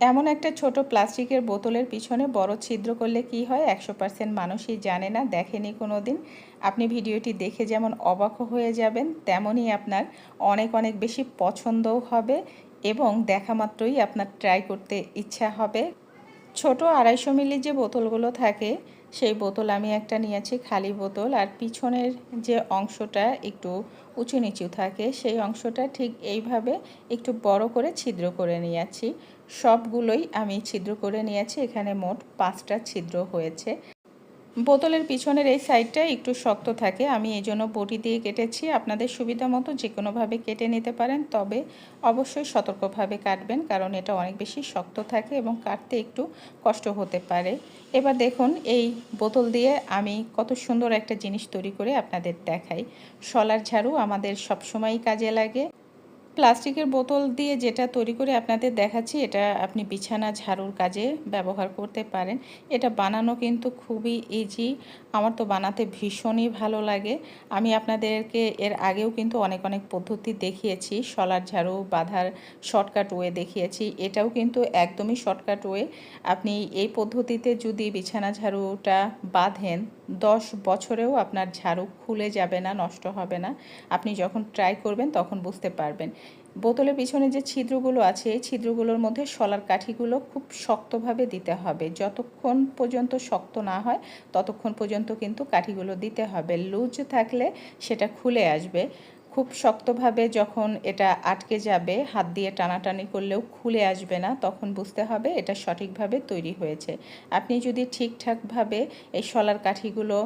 এমন একটা ছোট প্লাস্টিকের বোতলের পিছনে বড় ছিদ্র করলে কি হয়? একশো পার্সেন্ট মানুষই জানে না, দেখেনি কোনো দিন আপনি ভিডিওটি দেখে যেমন অবাক হয়ে যাবেন তেমনই আপনার অনেক অনেক বেশি পছন্দও হবে এবং দেখা মাত্রই আপনার ট্রাই করতে ইচ্ছা হবে। ছোট আড়াইশো মিলি যে বোতলগুলো থাকে সেই বোতল আমি একটা নিয়েছি খালি বোতল আর পিছনের যে অংশটা একটু উঁচু নিচু থাকে সেই অংশটা ঠিক এইভাবে একটু বড় করে ছিদ্র করে নিয়েছি। সবগুলোই আমি ছিদ্র করে নিয়েছি। এখানে মোট পাঁচটা ছিদ্র হয়েছে। বোতলের পিছনের এই সাইডটা একটু শক্ত থাকে। আমি এই জন্য বটি দিয়ে কেটেছি। আপনাদের সুবিধা মতো যে কোনোভাবে কেটে নিতে পারেন, তবে অবশ্যই সতর্কভাবে কাটবেন, কারণ এটা অনেক বেশি শক্ত থাকে এবং কাটতে একটু কষ্ট হতে পারে। এবার দেখুন, এই বোতল দিয়ে আমি কত সুন্দর একটা জিনিস তৈরি করে আপনাদের দেখাই। শলার ঝাড়ু আমাদের সবসময়ই কাজে লাগে। প্লাস্টিকের বোতল দিয়ে যেটা তৈরি করে আপনাদের দেখাচ্ছি, এটা আপনি বিছানা, ঝাড়ুর কাজে ব্যবহার করতে পারেন। এটা বানানো কিন্তু খুবই ইজি আমার তো বানাতে ভীষণই ভালো লাগে। আমি আপনাদেরকে এর আগেও কিন্তু অনেক অনেক পদ্ধতি দেখিয়েছি, শলার ঝাড়ু, বাঁধার শর্টকাট ওয়ে দেখিয়েছি, এটাও কিন্তু একদমই শর্টকাট ওয়ে। আপনি এই পদ্ধতিতে যদি বিছানা, ঝাড়ুটা বাঁধেন দশ বছরেও আপনার ঝাড়ু খুলে যাবে না, নষ্ট হবে না। আপনি যখন ট্রাই করবেন তখন বুঝতে পারবেন। বোতলের পিছনে যে ছিদ্রগুলো আছে, এই ছিদ্রগুলোর মধ্যে শলার কাঠিগুলো খুব শক্তভাবে দিতে হবে। যতক্ষণ পর্যন্ত শক্ত না হয়, ততক্ষণ পর্যন্ত কিন্তু কাঠিগুলো দিতে হবে। লুজ থাকলে সেটা খুলে আসবে। খুব শক্তভাবে যখন এটা আটকে যাবে, হাত দিয়ে টানাটানি করলেও খুলে আসবে না, তখন বুঝতে হবে এটা সঠিকভাবে তৈরি হয়েছে। আপনি যদি ঠিকঠাকভাবে এই শলার কাঠিগুলো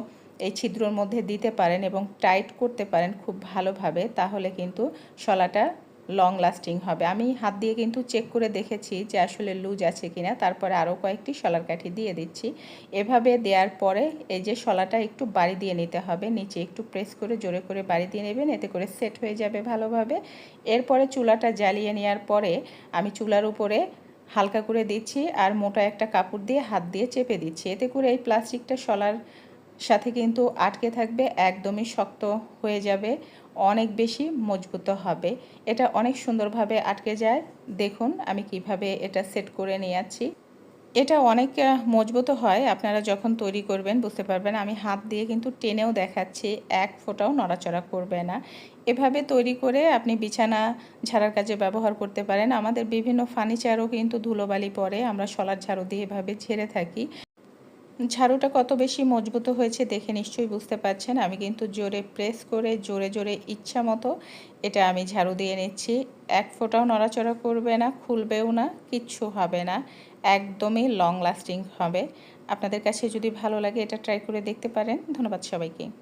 এই ছিদ্রর মধ্যে দিতে পারেন এবং টাইট করতে পারেন খুব ভালোভাবে, তাহলে কিন্তু শলাটা লং লাস্টিং হবে। আমি হাত দিয়ে কিন্তু চেক করে দেখেছি যে আসলে লুজ আছে কিনা। তারপরে আরও কয়েকটি শলার কাঠি দিয়ে দিচ্ছি। এভাবে দেওয়ার পরে এই যে শলাটা একটু বাড়ি দিয়ে নিতে হবে। নিচে একটু প্রেস করে জোরে করে বাড়ি দিয়ে নেবেন, এতে করে সেট হয়ে যাবে ভালোভাবে। এরপরে চুলাটা জ্বালিয়ে নেওয়ার পরে আমি চুলার উপরে হালকা করে দিচ্ছি আর মোটা একটা কাপড় দিয়ে হাত দিয়ে চেপে দিচ্ছি। এতে করে এই প্লাস্টিকটা শলার সাথে কিন্তু আটকে থাকবে, একদমই শক্ত হয়ে যাবে। অনেক বেশি মজবুত হবে। এটা অনেক সুন্দরভাবে আটকে যায়। দেখুন, আমি কীভাবে এটা সেট করে নিয়ে নিয়েছি। এটা অনেক মজবুত হয়। আপনারা যখন তৈরি করবেন, বুঝতে পারবেন, আমি হাত দিয়ে কিন্তু টেনেও দেখাচ্ছি। এক ফোঁটাও নড়াচড়া করবে না। এভাবে তৈরি করে আপনি বিছানা ঝাড়ার কাজে ব্যবহার করতে পারেন। আমাদের বিভিন্ন ফার্নিচারও কিন্তু ধুলোবালি পরে আমরা সলার ঝাড়ু দিয়ে এভাবে ছেড়ে থাকি। ঝাড়ুটা কত বেশি মজবুত হয়েছে দেখে নিশ্চয়ই বুঝতে পারছেন। আমি কিন্তু জোরে প্রেস করে জোরে জোরে ইচ্ছা মতো এটা আমি ঝাড়ু দিয়ে নিচ্ছি। এক ফোঁটাও নড়াচড়া করবে না, খুলবেও না, কিচ্ছু হবে না। একদমই লং লাস্টিং হবে। আপনাদের কাছে যদি ভালো লাগে এটা ট্রাই করে দেখতে পারেন। ধন্যবাদ সবাইকে।